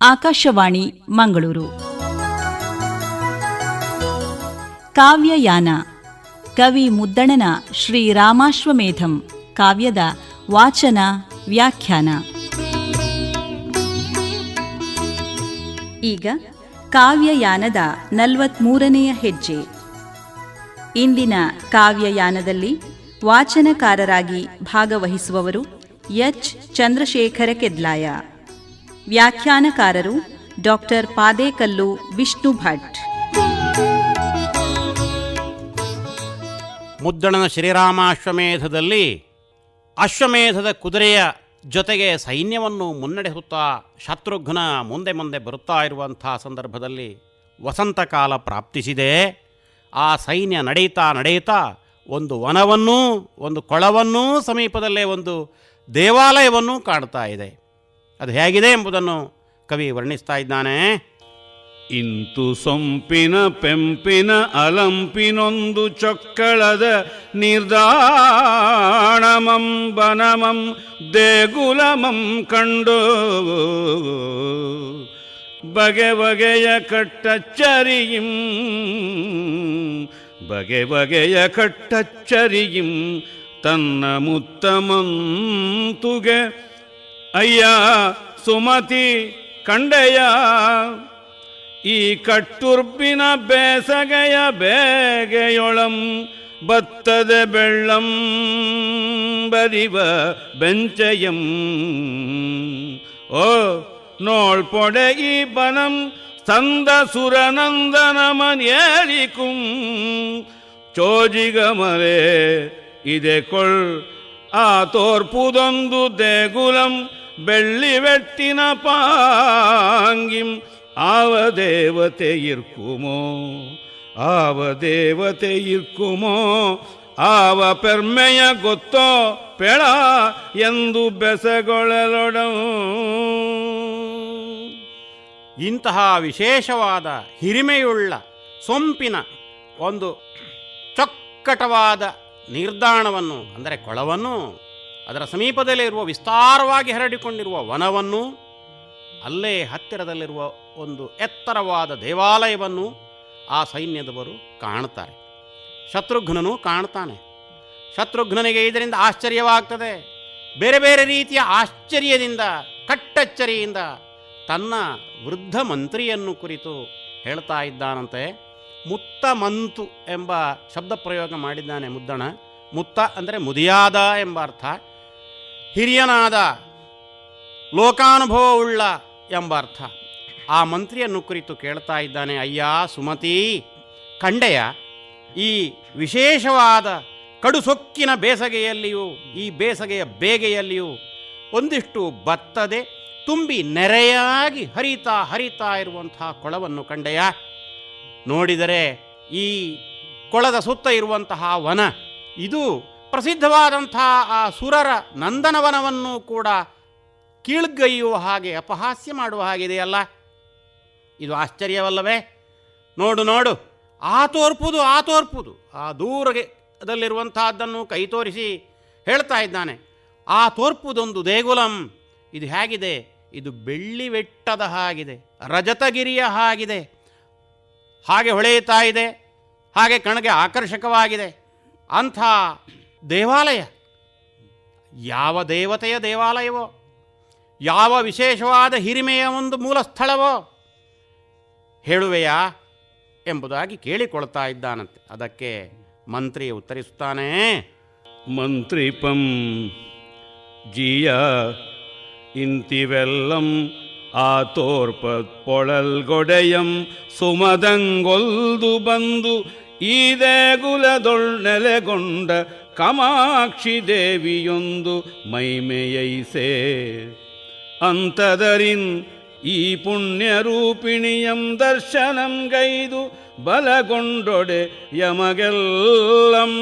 ಆಕಾಶವಾಣಿ, ಮಂಗಳೂರು. ಕಾವ್ಯಯಾನ, ಕವಿ ಮುದ್ದಣನ ಶ್ರೀ ರಾಮಾಶ್ವಮೇಧಂ, ಕಾವ್ಯದ ವಾಚನ, ವ್ಯಾಖ್ಯಾನ. ಈಗ ಕಾವ್ಯಯಾನದ ನಲವತ್ಮೂರನೆಯ ಹೆಜ್ಜೆ. ಇಂದಿನ ಕಾವ್ಯಯಾನದಲ್ಲಿ ವಾಚನಕಾರರಾಗಿ ಭಾಗವಹಿಸುವವರು ಎಚ್. ಚಂದ್ರಶೇಖರ ಕೆದ್ಲಾಯ. ವ್ಯಾಖ್ಯಾನಕಾರರು ಡಾಕ್ಟರ್ ಪಾದೇಕಲ್ಲು ವಿಷ್ಣು ಭಟ್. ಮುದ್ದಣನ ಶ್ರೀರಾಮಾಶ್ವಮೇಧದಲ್ಲಿ ಅಶ್ವಮೇಧದ ಕುದುರೆಯ ಜೊತೆಗೆ ಸೈನ್ಯವನ್ನು ಮುನ್ನಡೆಸುತ್ತಾ ಶತ್ರುಘ್ನ ಮುಂದೆ ಮುಂದೆ ಬರುತ್ತಾ ಇರುವಂಥ ಸಂದರ್ಭದಲ್ಲಿ ವಸಂತಕಾಲ ಪ್ರಾಪ್ತಿಸಿದೆ. ಆ ಸೈನ್ಯ ನಡೆಯುತ್ತಾ ನಡೆಯುತ್ತಾ ಒಂದು ವನವನ್ನೂ, ಒಂದು ಕೊಳವನ್ನೂ ಸಮೀಪದಲ್ಲೇ ಒಂದು ದೇವಾಲಯವನ್ನೂ ಕಾಣ್ತಾ ಇದೆ. ಅದು ಹೇಗಿದೆ ಎಂಬುದನ್ನು ಕವಿ ವರ್ಣಿಸ್ತಾ ಇದ್ದಾನೆ. ಇಂತು ಸೊಂಪಿನ ಪೆಂಪಿನ ಅಲಂಪಿನೊಂದು ಚೊಕ್ಕಳದ ನಿರ್ದಾಣಮಂ ಬನಮಂ ದೇಗುಲಮಂ ಕಂಡು ಬಗೆ ಬಗೆಯ ಕಟ್ಟಚ್ಚರಿಯಿಂ ಬಗೆ ಬಗೆಯ ಕಟ್ಟಚ್ಚರಿಯಿಂ ತನ್ನ ಮುತ್ತಮಂತುಗೆ ಅಯ್ಯ ಸುಮತಿ ಕಂಡೆಯ ಈ ಕಟ್ಟುರ್ಪಿನ ಬೇಸಗೆಯ ಬೇಗೆಯೊಳಂ ಬತ್ತದ ಬೆಳ್ಳಂ ಬರಿವ ಬೆಂಚಯಂ ಓ ನೋಳ್ಪೊಡೆ ಈ ಬನಂ ಸಂದ ಸುರನಂದನ ಮನೇರಿಕುಂ ಚೋಜಿಗಮಲೆ ಇದೆ ಕೊಳ್ ಆ ತೋರ್ಪುದೊಂದು ದೇಗುಲಂ ಬೆಳ್ಳಿ ವೆಟ್ಟಿನ ಪಾಂಗಿಂ ಆವ ದೇವತೆ ಇರ್ಕುಮೋ ಆವ ದೇವತೆ ಇರ್ಕುಮೋ ಆವ ಪೆರ್ಮೆಯ ಗೊತ್ತೋ ಪೆಳ ಎಂದು ಬೆಸಗೊಳ್ಳಲೊಡ ಇಂತಹ ವಿಶೇಷವಾದ ಹಿರಿಮೆಯುಳ್ಳ ಸೊಂಪಿನ ಒಂದು ಚೊಕ್ಕಟವಾದ ನಿರ್ದಾಣವನ್ನು, ಅಂದರೆ ಕೊಳವನ್ನು ಅದರ ಸಮೀಪದಲ್ಲೇ ಇರುವ ವಿಸ್ತಾರವಾಗಿ ಹರಡಿಕೊಂಡಿರುವ ವನವನ್ನು ಅಲ್ಲೇ ಹತ್ತಿರದಲ್ಲಿರುವ ಒಂದು ಎತ್ತರವಾದ ದೇವಾಲಯವನ್ನು ಆ ಸೈನ್ಯದವರು ಕಾಣ್ತಾರೆ ಶತ್ರುಘ್ನನು ಕಾಣ್ತಾನೆ ಶತ್ರುಘ್ನನಿಗೆ ಇದರಿಂದ ಆಶ್ಚರ್ಯವಾಗ್ತದೆ. ಬೇರೆ ಬೇರೆ ರೀತಿಯ ಆಶ್ಚರ್ಯದಿಂದ, ಕಟ್ಟಚ್ಚರಿಯಿಂದ ತನ್ನ ವೃದ್ಧ ಮಂತ್ರಿಯನ್ನು ಕುರಿತು ಹೇಳ್ತಾ ಇದ್ದಾನಂತೆ. ಮುತ್ತ ಮಂತು ಎಂಬ ಶಬ್ದ ಪ್ರಯೋಗ ಮಾಡಿದ್ದಾನೆ ಮುದ್ದಣ. ಮುತ್ತ ಅಂದರೆ ಮುದಿಯಾದ ಎಂಬ ಅರ್ಥ. ಹಿರಿಯನಾದ ಲೋಕಾನುಭವವುಳ್ಳ ಎಂಬ ಅರ್ಥ ಆ ಮಂತ್ರಿಯನ್ನು ಕುರಿತು ಕೇಳ್ತಾ ಇದ್ದಾನೆ, ಅಯ್ಯ, ಸುಮತಿ ಕಂಡೆಯ ಈ ವಿಶೇಷವಾದ ಕಡುಸೊಕ್ಕಿನ ಬೇಸಗೆಯಲ್ಲಿಯೂ, ಈ ಬೇಸಗೆಯ ಬೇಗೆಯಲ್ಲಿಯೂ ಒಂದಿಷ್ಟು ಬತ್ತದೆ, ತುಂಬಿ ನೆರೆಯಾಗಿ ಹರಿತಾ ಹರಿತಾ ಇರುವಂತಹ ಕೊಳವನ್ನು ಕಂಡೆಯ ನೋಡಿದರೆ ಈ ಕೊಳದ ಸುತ್ತ ಇರುವಂತಹ ವನ, ಇದು ಪ್ರಸಿದ್ಧವಾದಂತಹ ಆ ಸುರರ ನಂದನವನವನ್ನು ಕೂಡ ಕೀಳ್ಗೈಯುವ ಹಾಗೆ, ಅಪಹಾಸ್ಯ ಮಾಡುವ ಹಾಗಿದೆಯಲ್ಲ ಇದು ಆಶ್ಚರ್ಯವಲ್ಲವೇ? ನೋಡು ನೋಡು. ಆ ತೋರ್ಪುದು ಆ ತೋರ್ಪುದು. ಆ ದೂರದಲ್ಲಿರುವಂತಹದ್ದನ್ನು ಕೈ ತೋರಿಸಿ ಹೇಳ್ತಾ ಇದ್ದಾನೆ. ಆ ತೋರ್ಪುದೊಂದು ದೇಗುಲಂ. ಇದು ಹೇಗಿದೆ? ಇದು ಬೆಳ್ಳಿ ಬೆಟ್ಟದ ಹಾಗಿದೆ. ರಜತಗಿರಿಯ ಹಾಗಿದೆ. ಹಾಗೆ ಹೊಳೆಯುತ್ತಾ ಇದೆ. ಹಾಗೆ ಕಣಗೆ ಆಕರ್ಷಕವಾಗಿದೆ. ಅಂಥ ದೇವಾಲಯ. ಯಾವ ದೇವತೆಯ ದೇವಾಲಯವೋ, ಯಾವ ವಿಶೇಷವಾದ ಹಿರಿಮೆಯ ಒಂದು ಮೂಲ ಸ್ಥಳವೋ ಹೇಳುವೆಯಾ ಎಂಬುದಾಗಿ ಕೇಳಿಕೊಳ್ತಾ ಇದ್ದಾನಂತೆ. ಅದಕ್ಕೆ ಮಂತ್ರಿ ಉತ್ತರಿಸುತ್ತಾನೆ. ಮಂತ್ರಿ ಪಂ, ಜಿಯ, ಇಂತಿವೆಲ್ಲಂ ಆ ತೋರ್ಪ ಪೊಳಲ್ಗೊಡೆಯಂ ಸುಮದಂಗೊಲ್ದು ಬಂದು ಈ ದೇಗುಲದೊಳ್ ನೆಲೆಗೊಂಡ ಕಾಮಾಕ್ಷಿ ದೇವಿಯೊಂದು ಮೈಮೆಯೈಸೆ ಅಂತದರಿನ್ ಈ ಪುಣ್ಯರೂಪಿಣಿಯಂ ದರ್ಶನಂ ಗೈದು ಬಲಗೊಂಡೊಡೆ ಯಮಗೆಲ್ಲಂ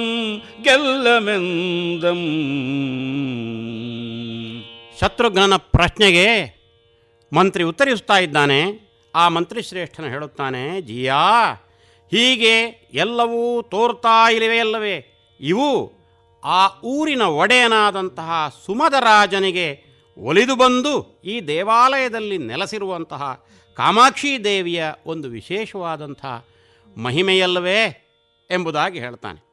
ಗೆಲ್ಲಮೆಂದಂ. ಶತ್ರುಘ್ನನ ಪ್ರಶ್ನೆಗೆ ಮಂತ್ರಿ ಉತ್ತರಿಸ್ತಾ ಇದ್ದಾನೆ. ಆ ಮಂತ್ರಿ ಶ್ರೇಷ್ಠನ ಹೇಳುತ್ತಾನೆ, ಜಿಯಾ, ಹೀಗೆ ಎಲ್ಲವೂ ತೋರ್ತಾ ಇರುವೆಯಲ್ಲವೇ ಇವು ಆ ಊರಿನ ಒಡೆಯನಾದಂತಹ ಸುಮದರಾಜನಿಗೆ ಒಲಿದು ಬಂದು ಈ ದೇವಾಲಯದಲ್ಲಿ ನೆಲೆಸಿರುವಂತಹ ಕಾಮಾಕ್ಷಿ ದೇವಿಯ ಒಂದು ವಿಶೇಷವಾದಂಥ ಮಹಿಮೆಯಲ್ಲವೇ ಎಂಬುದಾಗಿ ಹೇಳ್ತಾನೆ.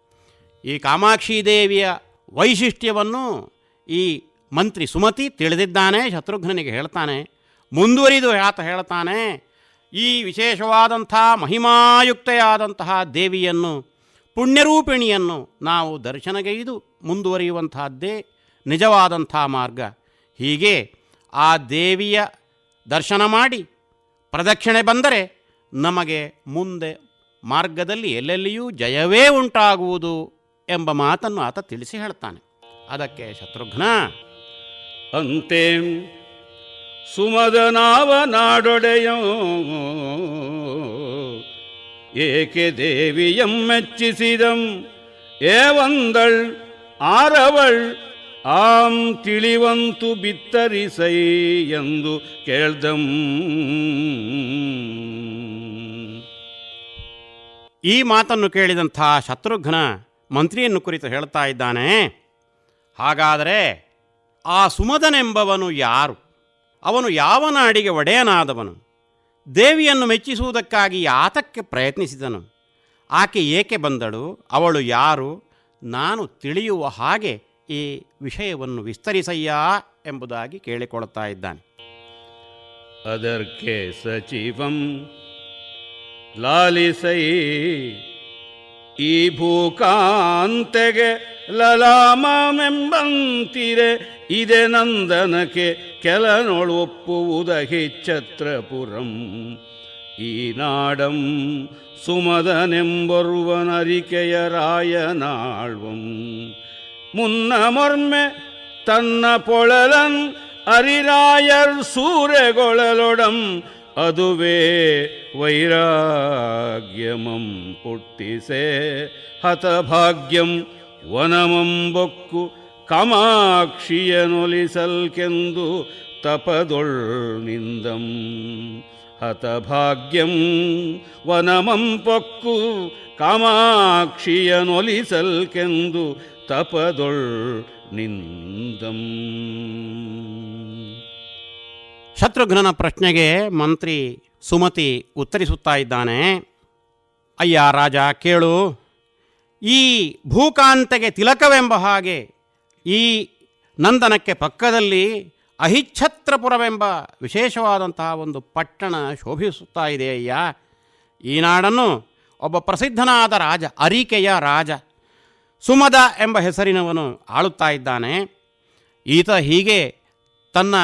ಈ ಕಾಮಾಕ್ಷಿ ದೇವಿಯ ವೈಶಿಷ್ಟ್ಯವನ್ನು ಈ ಮಂತ್ರಿ ಸುಮತಿ ತಿಳಿದಿದ್ದಾನೆ, ಶತ್ರುಘ್ನನಿಗೆ ಹೇಳ್ತಾನೆ. ಮುಂದುವರಿದು ಆತ ಹೇಳ್ತಾನೆ, ಈ ವಿಶೇಷವಾದಂಥ ಮಹಿಮಾಯುಕ್ತೆಯಾದಂತಹ ದೇವಿಯನ್ನು ಪುಣ್ಯರೂಪಿಣಿಯನ್ನು ನಾವು ದರ್ಶನಗೈದು ಮುಂದುವರಿಯುವಂತಹದ್ದೇ ನಿಜವಾದಂಥ ಮಾರ್ಗ. ಹೀಗೆ ಆ ದೇವಿಯ ದರ್ಶನ ಮಾಡಿ ಪ್ರದಕ್ಷಿಣೆ ಬಂದರೆ ನಮಗೆ ಮುಂದೆ ಮಾರ್ಗದಲ್ಲಿ ಎಲ್ಲೆಲ್ಲಿಯೂ ಜಯವೇ ಉಂಟಾಗುವುದು ಎಂಬ ಮಾತನ್ನು ಆತ ತಿಳಿಸಿ ಹೇಳ್ತಾನೆ ಅದಕ್ಕೆ ಶತ್ರುಘ್ನ, ಅಂತೆ ಸುಮದನಾವ ನಾಡೊಡೆಯೋ ಏಕೆ ದೇವಿಯಂ ಮೆಚ್ಚಿಸಿದಂ? ಏವಂದಳ್ ಆರವಳ್ ಆಂ ತಿಳಿವಂತು ಬಿತ್ತರಿಸೈ ಎಂದು ಕೇಳ್ದಂ. ಈ ಮಾತನ್ನು ಕೇಳಿದಂಥ ಶತ್ರುಘ್ನ ಮಂತ್ರಿಯನ್ನು ಕುರಿತು ಹೇಳ್ತಾ ಇದ್ದಾನೆ, ಹಾಗಾದರೆ ಆ ಸುಮದನೆಂಬವನು ಯಾರು? ಅವನು ಯಾವ ನಾಡಿಗೆ ಒಡೆಯನಾದವನು? ದೇವಿಯನ್ನು ಮೆಚ್ಚಿಸುವುದಕ್ಕಾಗಿ ಆತಕ್ಕೆ ಪ್ರಯತ್ನಿಸಿದನು. ಆಕೆ ಏಕೆ ಬಂದಳು? ಅವಳು ಯಾರು? ನಾನು ತಿಳಿಯುವ ಹಾಗೆ ಈ ವಿಷಯವನ್ನು ವಿಸ್ತರಿಸಯ್ಯ ಎಂಬುದಾಗಿ ಕೇಳಿಕೊಳ್ಳುತ್ತಾ ಇದ್ದಾನೆ. ಅದರ್ಕೆ ಸಚಿವಂ ಲಾಲಿಸೈ ಈ ಭೂಕಾಂತೆಗೆ ಲಲಾಮಮೆಂಬಂತಿರೆ ಇದೆ ನಂದನಕ್ಕೆ ಕೆಲನೊಳು ಒಪ್ಪುವುದಹಿ ಛತ್ರಪುರಂ ಈ ನಾಡಂ ಸುಮದನೆಂಬೊರುವನರಿಕೆಯ ರಾಯನಾಳ್ವಂ ಮುನ್ನ ಮೊರ್ಮೆ ತನ್ನ ಪೊಳಲನ್ ಅರಿರಾಯರ್ ಸೂರೆಗೊಳಲೊಡಂ ಅದುವೇ ವೈರಾಗ್ಯಮಂ ಪುಟ್ಟಿಸೆ ಹತಭಾಗ್ಯಂ ವನಮಂ ಬೊಕ್ಕು ಕಾಮಾಕ್ಷಿಯನೊಲಿಸಲ್ಕೆಂದು ತಪದೊಳ್ ನಿಂದಂ ಹತಭಾಗ್ಯಂ ವನಮಂ ಪೊಕ್ಕು ಕಾಮಾಕ್ಷಿಯನೊಲಿಸಲ್ಕೆಂದು ತಪದೊಳ್ ನಿಂದಂ ಶತ್ರುಘ್ನನ ಪ್ರಶ್ನೆಗೆ ಮಂತ್ರಿ ಸುಮತಿ ಉತ್ತರಿಸುತ್ತಾ ಇದ್ದಾನೆ. ಅಯ್ಯ ರಾಜ, ಕೇಳು. ಈ ಭೂಕಾಂತೆಗೆ ತಿಲಕವೆಂಬ ಹಾಗೆ ಈ ನಂದನಕ್ಕೆ ಪಕ್ಕದಲ್ಲಿ ಅಹಿಚ್ಛತ್ರಪುರವೆಂಬ ವಿಶೇಷವಾದಂತಹ ಒಂದು ಪಟ್ಟಣ ಶೋಭಿಸುತ್ತಾ ಇದೆ ಅಯ್ಯ. ಈ ನಾಡನ್ನು ಒಬ್ಬ ಪ್ರಸಿದ್ಧನಾದ ರಾಜ, ಅರಿಕೆಯ ರಾಜ ಸುಮದ ಎಂಬ ಹೆಸರಿನವನು ಆಳುತ್ತಾ ಇದ್ದಾನೆ. ಈತ ಹೀಗೆ ತನ್ನ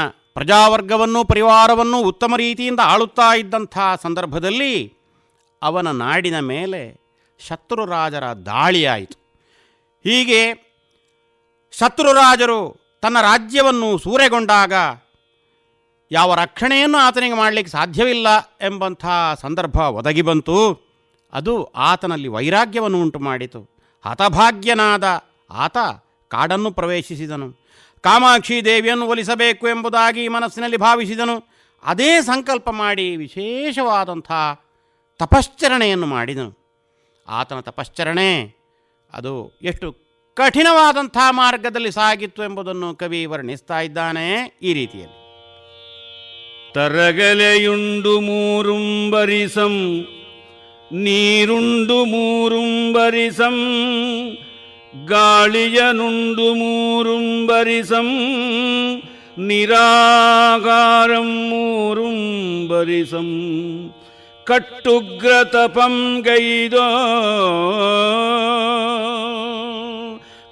ಪ್ರಜಾವರ್ಗವನ್ನು ಪರಿವಾರವನ್ನು ಉತ್ತಮ ರೀತಿಯಿಂದ ಆಳುತ್ತಾ ಇದ್ದಂಥ ಸಂದರ್ಭದಲ್ಲಿ ಅವನ ನಾಡಿನ ಮೇಲೆ ಶತ್ರುರಾಜರ ದಾಳಿಯಾಯಿತು. ಹೀಗೆ ಶತ್ರುರಾಜರು ತನ್ನ ರಾಜ್ಯವನ್ನು ಸೂರೆಗೊಂಡಾಗ ಯಾವ ರಕ್ಷಣೆಯನ್ನು ಆತನಿಗೆ ಮಾಡಲಿಕ್ಕೆ ಸಾಧ್ಯವಿಲ್ಲ ಎಂಬಂಥ ಸಂದರ್ಭ ಒದಗಿ ಬಂತು. ಅದು ಆತನಲ್ಲಿ ವೈರಾಗ್ಯವನ್ನು ಉಂಟು ಮಾಡಿತು ಹತಭಾಗ್ಯನಾದ ಆತ ಕಾಡನ್ನು ಪ್ರವೇಶಿಸಿದನು. ಕಾಮಾಕ್ಷಿ ದೇವಿಯನ್ನು ಒಲಿಸಬೇಕು ಎಂಬುದಾಗಿ ಮನಸ್ಸಿನಲ್ಲಿ ಭಾವಿಸಿದನು. ಅದೇ ಸಂಕಲ್ಪ ಮಾಡಿ ವಿಶೇಷವಾದಂಥ ತಪಶ್ಚರಣೆಯನ್ನು ಮಾಡಿದನು. ಆತನ ತಪಶ್ಚರಣೆ ಅದು ಎಷ್ಟು ಕಠಿಣವಾದಂಥ ಮಾರ್ಗದಲ್ಲಿ ಸಾಗಿತ್ತು ಎಂಬುದನ್ನು ಕವಿ ವರ್ಣಿಸ್ತಾ ಇದ್ದಾನೆ ಈ ರೀತಿಯಲ್ಲಿ. ತರಗಲೆಯುಂಡು ಮೂರುಂಬರಿಸಂ, ನೀರುಂಡು ಮೂರುಂಬರಿಸಂ ಗಾಳಿಯನುಂಡು ಮೂರುಂಬರಿಸಂ ನಿರಾಗಾರಂ ಮೂರುಂಬರಿಸಂ ಕಟ್ಟುಗ್ರತಪಂ ಗೈದೋ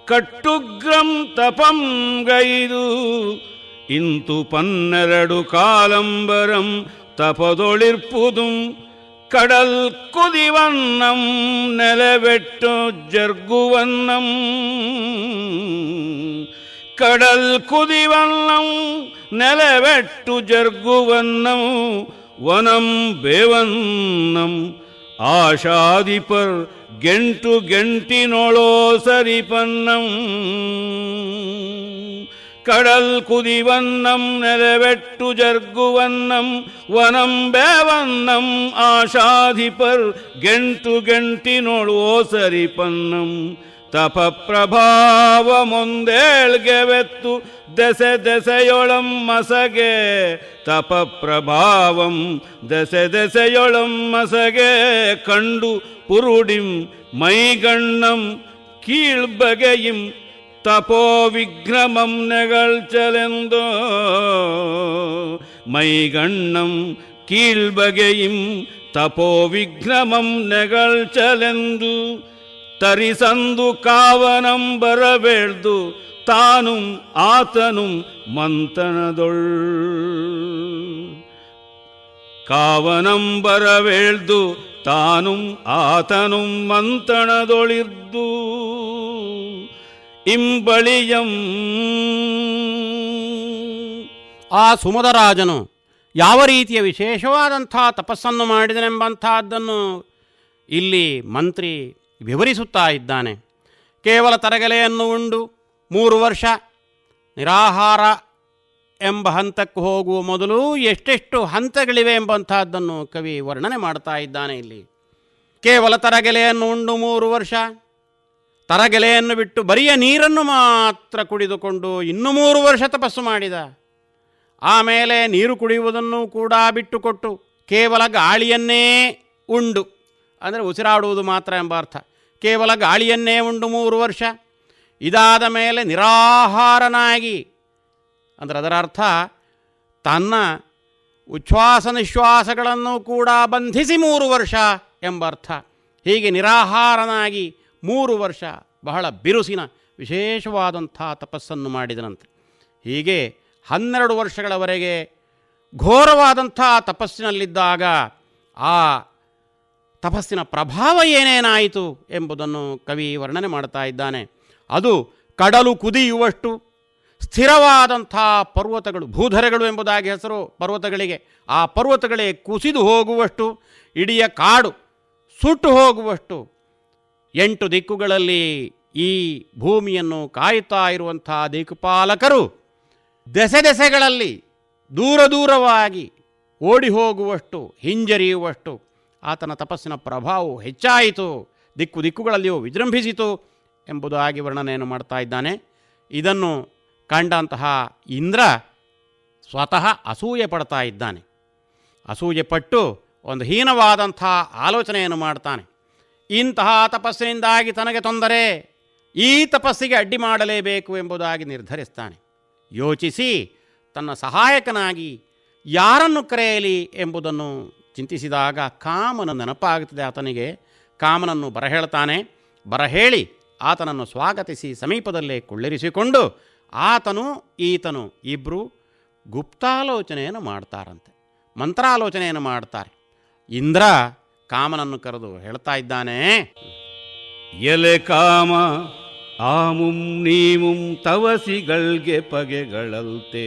ಕಟ್ಟುಗ್ರಂ ತಪಂ ಗೈದು ಇಂತು ಪನ್ನೆರಡು ಕಾಲಂಬರಂ ತಪದೊಳಿರ್ಪುದುಂ ಕಡಲ್ ಕುದಿವನ್ನಂ ನೆಲವೆಟ್ಟು ಜರ್ಗುವನ್ನಂ ಕಡಲ್ ಕುದಿವನ್ನಂ ನೆಲವೆಟ್ಟು ಜರ್ಗುವನ್ನಂ ವನಂ ಬೇವನ್ನಂ ಆಶಾದಿಪರ್ ಗೆಂಟು ಗೆಂಟಿನೊಳೋ ಸರಿಪನ್ನಂ ಕಡಲ್ ಕುದಿವನ್ನಂ ನೆಲವೆಟ್ಟು ಜರ್ಗುವನ್ನಂ ವನಂ ಬೇವನ್ನಂ ಆಶಾಧಿಪರ್ ಗೆಂಟು ಗೆಂಟಿನೊಳು ಸರಿಪನ್ನಂ ತಪ ಪ್ರಭಾವ ಮುಂದೇಳ್ಗೆವೆತ್ತು ದೆಸೆ ದೆಸೆಯೊಳಂ ಮಸಗೆ ತಪ ಪ್ರಭಾವಂ ದೆಸೆ ದೆಸೆಯೊಳಂ ಮಸಗೆ ಕಂಡು ಪುರುಡಿಂ ಮೈಗಣ್ಣಂ ಕೀಳ್ಬಗೆಯಿಂ ತಪೋ ವಿಘ್ರಮಂ ನೆಗಳ್ಚಲೆಂದೋ ಮೈಗಣ್ಣಂ ಕೀಳ್ಬಗೆಯಿಂ ತಪೋ ವಿಘ್ರಮಂ ನೆಗಳ್ಚಲೆಂದು ತರಿಸಂದು ಕಾವನಂ ಬರಬೇಳ್ದು ತಾನುಂ ಆತನುಂ ಮಂತನದೊಳ್ ಕಾವನಂ ಬರವೇಳ್ದು ತಾನುಂ ಆತನುಂ ಮಂತಣದೊಳಿರ್ದು ಇಂಬಳಿಯಂ. ಆ ಸುಮದರಾಜನು ಯಾವ ರೀತಿಯ ವಿಶೇಷವಾದಂಥ ತಪಸ್ಸನ್ನು ಮಾಡಿದನೆಂಬಂಥದ್ದನ್ನು ಇಲ್ಲಿ ಮಂತ್ರಿ ವಿವರಿಸುತ್ತಾ ಇದ್ದಾನೆ. ಕೇವಲ ತರಗೆಲೆಯನ್ನು ಉಂಡು, ಮೂರು ವರ್ಷ, ನಿರಾಹಾರ ಎಂಬ ಹಂತಕ್ಕೆ ಹೋಗುವ ಮೊದಲು ಎಷ್ಟೆಷ್ಟು ಹಂತಗಳಿವೆ ಎಂಬಂಥದ್ದನ್ನು ಕವಿ ವರ್ಣನೆ ಮಾಡ್ತಾ ಇದ್ದಾನೆ ಇಲ್ಲಿ. ಕೇವಲ ತರಗೆಲೆಯನ್ನು ಉಂಡು, ಮೂರು ವರ್ಷ ತರಗೆಲೆಯನ್ನು ಬಿಟ್ಟು ಬರಿಯ ನೀರನ್ನು ಮಾತ್ರ ಕುಡಿದುಕೊಂಡು ಇನ್ನು ಮೂರು ವರ್ಷ ತಪಸ್ಸು ಮಾಡಿದ. ಆಮೇಲೆ ನೀರು ಕುಡಿಯುವುದನ್ನು ಕೂಡ ಬಿಟ್ಟುಕೊಟ್ಟು ಕೇವಲ ಗಾಳಿಯನ್ನೇ ಉಂಡು. ಅಂದರೆ ಉಸಿರಾಡುವುದು ಮಾತ್ರ ಎಂಬ ಅರ್ಥ. ಕೇವಲ ಗಾಳಿಯನ್ನೇ ಉಂಡು ಮೂರು ವರ್ಷ. ಇದಾದ ಮೇಲೆ ನಿರಾಹಾರನಾಗಿ. ಅಂದರೆ ಅದರ ಅರ್ಥ ತನ್ನ ಉಚ್ಛ್ವಾಸ ನಿಶ್ವಾಸಗಳನ್ನು ಕೂಡ ಬಂಧಿಸಿ ಮೂರು ವರ್ಷ ಎಂಬ ಅರ್ಥ. ಹೀಗೆ ನಿರಾಹಾರನಾಗಿ ಮೂರು ವರ್ಷ ಬಹಳ ಬಿರುಸಿನ ವಿಶೇಷವಾದಂಥ ತಪಸ್ಸನ್ನು ಮಾಡಿದನಂತೆ ಹೀಗೆ ಹನ್ನೆರಡು ವರ್ಷಗಳವರೆಗೆ ಘೋರವಾದಂಥ ತಪಸ್ಸಿನಲ್ಲಿದ್ದಾಗ ಆ ತಪಸ್ಸಿನ ಪ್ರಭಾವ ಏನೇನಾಯಿತು ಎಂಬುದನ್ನು ಕವಿ ವರ್ಣನೆ ಮಾಡ್ತಾ ಇದ್ದಾನೆ. ಅದು ಕಡಲು ಕುದಿಯುವಷ್ಟು ಸ್ಥಿರವಾದಂಥ ಪರ್ವತಗಳು, ಭೂಧರೆಗಳು ಎಂಬುದಾಗಿ ಹೆಸರು ಪರ್ವತಗಳಿಗೆ, ಆ ಪರ್ವತಗಳೇ ಕುಸಿದು ಹೋಗುವಷ್ಟು ಇಡೀ ಕಾಡು ಸುಟ್ಟು ಹೋಗುವಷ್ಟು ಎಂಟು ದಿಕ್ಕುಗಳಲ್ಲಿ ಈ ಭೂಮಿಯನ್ನು ಕಾಯುತ್ತಾ ಇರುವಂಥ ದಿಕ್ಪಾಲಕರು ದೆಸೆ ದೆಸೆಗಳಲ್ಲಿ ದೂರ ದೂರವಾಗಿ ಓಡಿ ಹೋಗುವಷ್ಟು, ಹಿಂಜರಿಯುವಷ್ಟು ಆತನ ತಪಸ್ಸಿನ ಪ್ರಭಾವವು ಹೆಚ್ಚಾಯಿತು, ದಿಕ್ಕು ದಿಕ್ಕುಗಳಲ್ಲಿಯೂ ವಿಜೃಂಭಿಸಿತು ಎಂಬುದಾಗಿ ವರ್ಣನೆಯನ್ನು ಮಾಡ್ತಾ ಇದ್ದಾನೆ. ಇದನ್ನು ಕಂಡಂತಹ ಇಂದ್ರ ಸ್ವತಃ ಅಸೂಯೆ ಪಡ್ತಾ ಇದ್ದಾನೆ. ಅಸೂಯೆ ಪಟ್ಟು ಒಂದು ಹೀನವಾದಂಥ ಆಲೋಚನೆಯನ್ನು ಮಾಡ್ತಾನೆ. ಇಂತಹ ತಪಸ್ಸಿನಿಂದಾಗಿ ತನಗೆ ತೊಂದರೆ. ಈ ತಪಸ್ಸಿಗೆ ಅಡ್ಡಿ ಮಾಡಲೇಬೇಕು ಎಂಬುದಾಗಿ ನಿರ್ಧರಿಸ್ತಾನೆ. ಯೋಚಿಸಿ, ತನ್ನ ಸಹಾಯಕನಾಗಿ ಯಾರನ್ನು ಕರೆಯಲಿ ಎಂಬುದನ್ನು ಚಿಂತಿಸಿದಾಗ ಕಾಮನ ನೆನಪಾಗುತ್ತದೆ. ಆತನಿಗೆ ಕಾಮನನ್ನು ಬರಹೇಳ್ತಾನೆ ಬರಹೇಳಿ, ಆತನನ್ನು ಸ್ವಾಗತಿಸಿ ಸಮೀಪದಲ್ಲೇ ಕುಳ್ಳಿರಿಸಿಕೊಂಡು ಆತನು, ಈತನು ಇಬ್ಬರು ಗುಪ್ತಾಲೋಚನೆಯನ್ನು ಮಾಡ್ತಾರಂತೆ. ಮಂತ್ರಾಲೋಚನೆಯನ್ನು ಮಾಡ್ತಾರೆ. ಇಂದ್ರ ಕಾಮನನ್ನು ಕರೆದು ಹೇಳ್ತಾ ಇದ್ದಾನೆ. ಎಲೆ ಕಾಮ, ಆಮುಂ ನೀಮುಂ ತವಸಿಗಳ್ಗೆ ಪಗೆಗಳಲ್ತೆ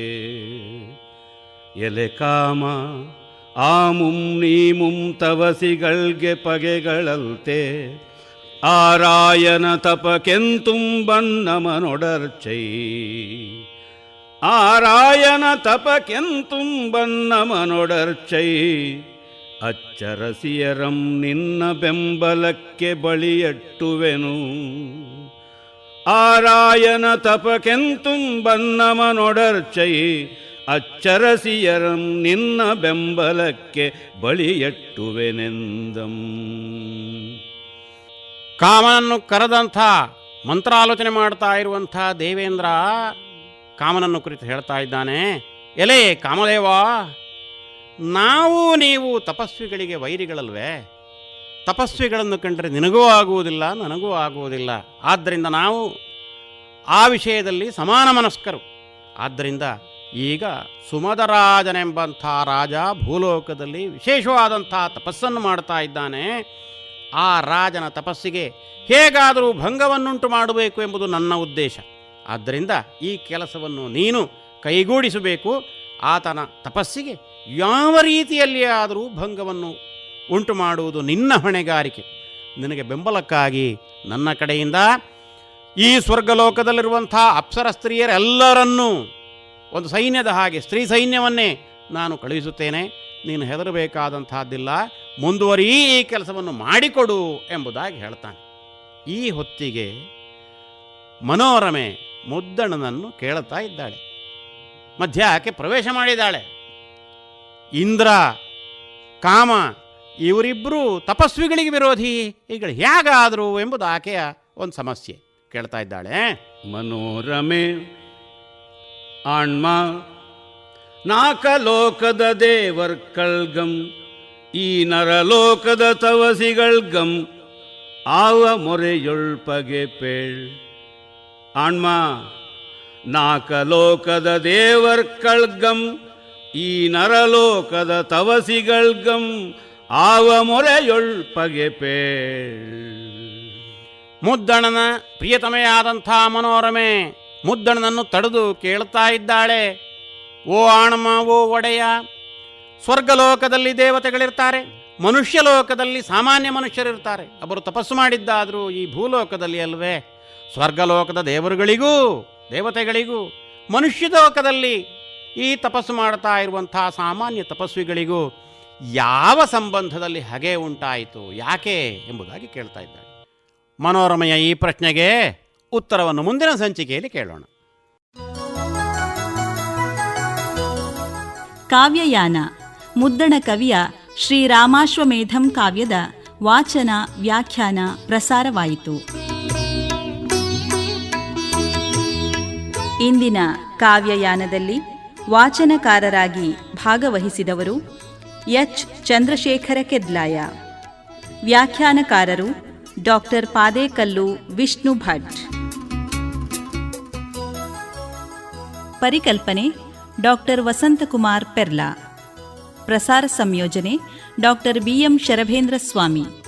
ಎಲೆ ಕಾಮ, ಆಮುಂ ನೀಮುಂ ತವಸಿಗಳ್ಗೆ ಪಗೆಗಳಲ್ತೆ ಆರಾಯನ ತಪಕೆಂತುಂ ಬನ್ನಮನೊಡರ್ಚೈ ಆರಾಯನ ಬನ್ನಮನೊಡರ್ಚೈ ಅಚ್ಚರಸಿಯರಂ ನಿನ್ನ ಬೆಂಬಲಕ್ಕೆ ಬಳಿಯಟ್ಟುವೆನು ಆರಾಯನ ತಪಕೆಂತುಂ ಬನ್ನಮನೊಡರ್ಚೈ, ಅಚ್ಚರಸಿಯರಂ ನಿನ್ನ ಬೆಂಬಲಕ್ಕೆ ಬಳಿಯಟ್ಟುವೆನೆಂದಂ ಕಾಮನನ್ನು ಕರೆದಂಥ ಮಂತ್ರಾಲೋಚನೆ ಮಾಡ್ತಾ ಇರುವಂಥ ದೇವೇಂದ್ರ ಕಾಮನನ್ನು ಕುರಿತು ಹೇಳ್ತಾ ಇದ್ದಾನೆ, ಎಲೆ ಕಾಮದೇವ ನಾವು ನೀವು ತಪಸ್ವಿಗಳಿಗೆ ವೈರಿಗಳಲ್ವೇ? ತಪಸ್ವಿಗಳನ್ನು ಕಂಡರೆ ನಿನಗೂ ಆಗುವುದಿಲ್ಲ, ನನಗೂ ಆಗುವುದಿಲ್ಲ. ಆದ್ದರಿಂದ ನಾವು ಆ ವಿಷಯದಲ್ಲಿ ಸಮಾನ ಮನಸ್ಕರು. ಆದ್ದರಿಂದ ಈಗ ಸುಮಧರಾಜನೆಂಬಂಥ ರಾಜ ಭೂಲೋಕದಲ್ಲಿ ವಿಶೇಷವಾದಂಥ ತಪಸ್ಸನ್ನು ಮಾಡ್ತಾ ಇದ್ದಾನೆ. ಆ ರಾಜನ ತಪಸ್ಸಿಗೆ ಹೇಗಾದರೂ ಭಂಗವನ್ನುಂಟು ಮಾಡಬೇಕು ಎಂಬುದು ನನ್ನ ಉದ್ದೇಶ. ಆದ್ದರಿಂದ ಈ ಕೆಲಸವನ್ನು ನೀನು ಕೈಗೂಡಿಸಬೇಕು. ಆತನ ತಪಸ್ಸಿಗೆ ಯಾವ ರೀತಿಯಲ್ಲಿ ಆದರೂ ಭಂಗವನ್ನು ಉಂಟು ಮಾಡುವುದು ನಿನ್ನ ಹೊಣೆಗಾರಿಕೆ. ನಿನಗೆ ಬೆಂಬಲಕ್ಕಾಗಿ ನನ್ನ ಕಡೆಯಿಂದ ಈ ಸ್ವರ್ಗಲೋಕದಲ್ಲಿರುವಂಥ ಅಪ್ಸರ ಸ್ತ್ರೀಯರೆಲ್ಲರನ್ನೂ ಒಂದು ಸೈನ್ಯದ ಹಾಗೆ, ಸ್ತ್ರೀ ಸೈನ್ಯವನ್ನೇ ನಾನು ಕಳುಹಿಸುತ್ತೇನೆ. ನೀನು ಹೆದರಬೇಕಾದಂತಹದ್ದಿಲ್ಲ ಮುಂದುವರಿ ಈ ಕೆಲಸವನ್ನು ಮಾಡಿಕೊಡು ಎಂಬುದಾಗಿ ಹೇಳ್ತಾನೆ. ಈ ಹೊತ್ತಿಗೆ ಮನೋರಮೆ ಮುದ್ದಣ್ಣನನ್ನು ಕೇಳುತ್ತಾ ಇದ್ದಾಳೆ. ಮಧ್ಯ ಆಕೆ ಪ್ರವೇಶ ಮಾಡಿದ್ದಾಳೆ. ಇಂದ್ರ, ಕಾಮ ಇವರಿಬ್ಬರು ತಪಸ್ವಿಗಳಿಗೆ ವಿರೋಧಿ. ಈಗ ಹೇಗಾದರು ಎಂಬುದು ಆಕೆಯ ಒಂದು ಸಮಸ್ಯೆ. ಕೇಳ್ತಾ ಇದ್ದಾಳೆ, ಮನೋರಮೆ, ಆಣ್ಮ, ನಾಕಲೋಕದ ದೇವರ್ಕಳ್ಗಂ ಈ ನರಲೋಕದ ತವಸಿಗಳ್ಗಂ ಆವ ಮೊರೆಯೊಳ್ಪಗೆ ಪೇಳ್. ಆಣ್ಮ, ನಾಕಲೋಕದ ದೇವರ್ಕಳ್ಗಂ ಈ ನರಲೋಕದ ತವಸಿಗಳ್ಗಂ ಆವ ಮೊರೆಯೊಳ್ಪಗೆ ಪೇ. ಮುದ್ದಣನ ಪ್ರಿಯತಮೆಯಾದಂಥ ಮನೋರಮೆ ಮುದ್ದಣನನ್ನು ತಡೆದು ಕೇಳ್ತಾ ಇದ್ದಾಳೆ. ಓ ಆಣಮ, ಓ ಒಡೆಯ, ಸ್ವರ್ಗಲೋಕದಲ್ಲಿ ದೇವತೆಗಳಿರ್ತಾರೆ ಮನುಷ್ಯ ಲೋಕದಲ್ಲಿ ಸಾಮಾನ್ಯ ಮನುಷ್ಯರಿರ್ತಾರೆ. ಅವರು ತಪಸ್ಸು ಮಾಡಿದ್ದಾದರೂ ಈ ಭೂಲೋಕದಲ್ಲಿ ಅಲ್ವೇ? ಸ್ವರ್ಗಲೋಕದ ದೇವರುಗಳಿಗೂ, ದೇವತೆಗಳಿಗೂ ಮನುಷ್ಯ ಲೋಕದಲ್ಲಿ ಈ ತಪಸ್ಸು ಮಾಡ್ತಾ ಇರುವಂಥ ಸಾಮಾನ್ಯ ತಪಸ್ವಿಗಳಿಗೂ ಯಾವ ಸಂಬಂಧದಲ್ಲಿ ಹಗೆ ಉಂಟಾಯಿತು, ಯಾಕೆ ಎಂಬುದಾಗಿ ಕೇಳ್ತಾ ಇದ್ದಾರೆ. ಮನೋರಮೆಯ ಈ ಪ್ರಶ್ನೆಗೆ ಉತ್ತರವನ್ನು ಮುಂದಿನ ಸಂಚಿಕೆಯಲ್ಲಿ ಕೇಳೋಣ. ಕಾವ್ಯಯಾನ, ಮುದ್ದಣ ಕವಿಯ ಶ್ರೀರಾಮಾಶ್ವಮೇಧಂ ಕಾವ್ಯದ ವಾಚನ ವ್ಯಾಖ್ಯಾನ ಪ್ರಸಾರವಾಯಿತು. ಇಂದಿನ ಕಾವ್ಯಯಾನದಲ್ಲಿ ವಾಚನಕಾರರಾಗಿ ಭಾಗವಹಿಸಿದವರು ಎಚ್. ಚಂದ್ರಶೇಖರ ಕೆದ್ಲಾಯ ವ್ಯಾಖ್ಯಾನಕಾರರು ಡಾಕ್ಟರ್ ಪಾದೇಕಲ್ಲು ವಿಷ್ಣು ಭಟ್. ಪರಿಕಲ್ಪನೆ ಡಾಕ್ಟರ್ ವಸಂತಕುಮಾರ್ ಪೆರ್ಲಾ. ಪ್ರಸಾರ ಸಂಯೋಜನೆ ಡಾಕ್ಟರ್ ಬಿಎಂ ಶರಭೇಂದ್ರ ಸ್ವಾಮಿ.